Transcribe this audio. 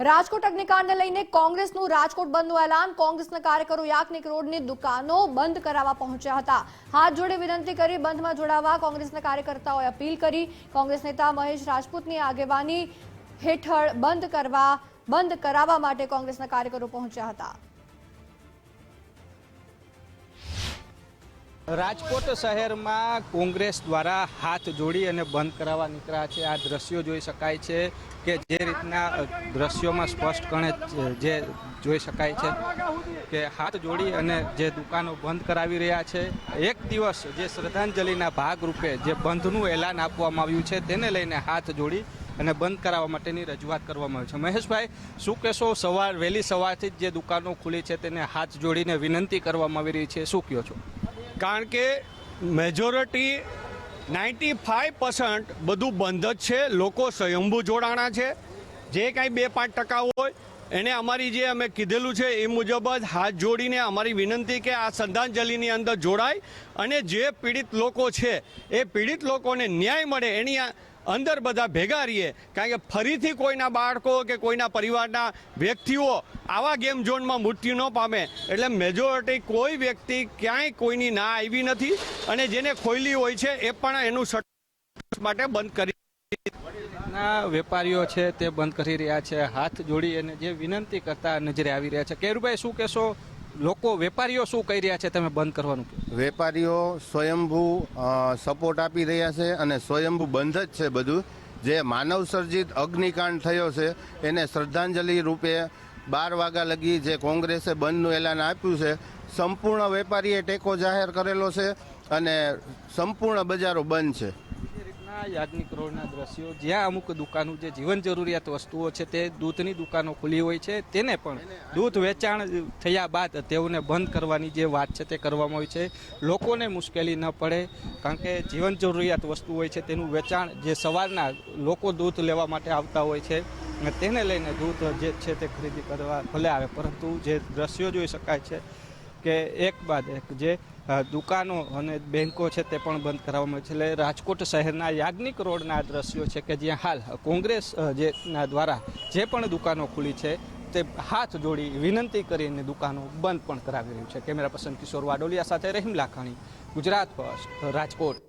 રાજકોટ અગ્નિકાંડને લઈને કોંગ્રેસનું રાજકોટ બંધનું એલાન. કોંગ્રેસના કાર્યકરો યાજ્ઞિક રોડની દુકાનો બંધ કરાવવા પહોંચ્યા હતા. હાથ જોડે વિનંતી કરી, બંધમાં જોડાવા કોંગ્રેસના કાર્યકર્તાઓએ અપીલ કરી. કોંગ્રેસ નેતા મહેશ રાજપૂતની આગેવાની હેઠળ બંધ કરવા, બંધ કરાવવા માટે કોંગ્રેસના કાર્યકરો પહોંચ્યા હતા. રાજકોટ શહેરમાં કોંગ્રેસ દ્વારા હાથ જોડી અને બંધ કરાવવા નીકળ્યા છે. આ દ્રશ્યો જોઈ શકાય છે કે જે રીતના દ્રશ્યોમાં સ્પષ્ટપણે જે જોઈ શકાય છે કે હાથ જોડી અને જે દુકાનો બંધ કરાવી રહ્યા છે. એક દિવસ જે શ્રદ્ધાંજલિના ભાગરૂપે જે બંધનું એલાન આપવામાં આવ્યું છે તેને લઈને હાથ જોડી અને બંધ કરાવવા માટેની રજૂઆત કરવામાં આવી છે. મહેશભાઈ, શું કહેશો? સવાર, વહેલી સવારથી જ જે દુકાનો ખુલી છે તેને હાથ જોડીને વિનંતી કરવામાં આવી રહી છે. શું કહો છો? કારણ કે મેજોરિટી નાઇન્ટી ફાઇવ પર્સન્ટ બધું બંધ જ છે. લોકો સ્વયંભૂ જોડાણા છે. જે કાંઈ બે પાંચ ટકા હોય એને અમારી જે અમે કીધેલું છે એ મુજબ જ હાથ જોડીને અમારી વિનંતી કે આ શ્રદ્ધાંજલિની અંદર જોડાય અને જે પીડિત લોકો છે, એ પીડિત લોકોને ન્યાય મળે એની અંદર બધા ભેગા રહીએ. કારણ કે ફરીથી કોઈના બાળકો કે કોઈના પરિવારના વ્યક્તિઓ આવા ગેમ ઝોનમાં મૃત્યુ ન પામે. એટલે મેજોરિટી કોઈ વ્યક્તિ ક્યાંય કોઈની ના આવી નથી અને જેને ખોઈલી હોય છે એ પણ એનું સટ માટે બંધ કરી ના, વેપારીઓ છે તે બંધ કરી રહ્યા છે, હાથ જોડી અને જે વિનંતી કરતા નજરે આવી રહ્યા છે. કેરુભાઈ, શું કહેશો? લોકો, વેપારીઓ શું કહી રહ્યા છે તમે બંધ કરવાનું વેપારીઓ સ્વયંભૂ સપોર્ટ આપી રહ્યા છે અને સ્વયંભૂ બંધ જ છે બધું. જે માનવ સર્જિત અગ્નિકાંડ થયો છે, એને શ્રદ્ધાંજલિ રૂપે બાર વાગ્યા લગી જે કોંગ્રેસે બંધનું એલાન આપ્યું છે, સંપૂર્ણ વેપારીએ ટેકો જાહેર કરેલો છે અને સંપૂર્ણ બજારો બંધ છે. રીતના યાજ્ઞિક રોડના દ્રશ્યો, જ્યાં અમુક દુકાનો જે જીવન જરૂરિયાત વસ્તુઓ છે તે દૂધની દુકાનો ખુલી હોય છે, તેને પણ દૂધ વેચાણ થયા બાદ તેઓને બંધ કરવાની જે વાત છે તે કરવામાં આવી છે. લોકોને મુશ્કેલી ન પડે, કારણ કે જીવન જરૂરિયાત વસ્તુ હોય છે તેનું વેચાણ જે સવારના લોકો દૂધ લેવા માટે આવતા હોય છે તેને લઈને દૂધ જે છે તે ખરીદી કરવા ભલે આવે, પરંતુ જે દ્રશ્યો જોઈ શકાય છે કે એક બાદ એક જે દુકાનો અને બેન્કો છે તે પણ બંધ કરાવવામાં છે. એટલે રાજકોટ શહેરના યાજ્ઞિક રોડના દ્રશ્યો છે કે જ્યાં હાલ કોંગ્રેસ જે દ્વારા જે પણ દુકાનો ખુલી છે તે હાથ જોડી વિનંતી કરીને દુકાનો બંધ પણ કરાવી રહ્યું છે. કેમેરા પર્સન કિશોર વાડોલિયા સાથે રહીમ લાખાણી, ગુજરાત ફર્સ્ટ, રાજકોટ.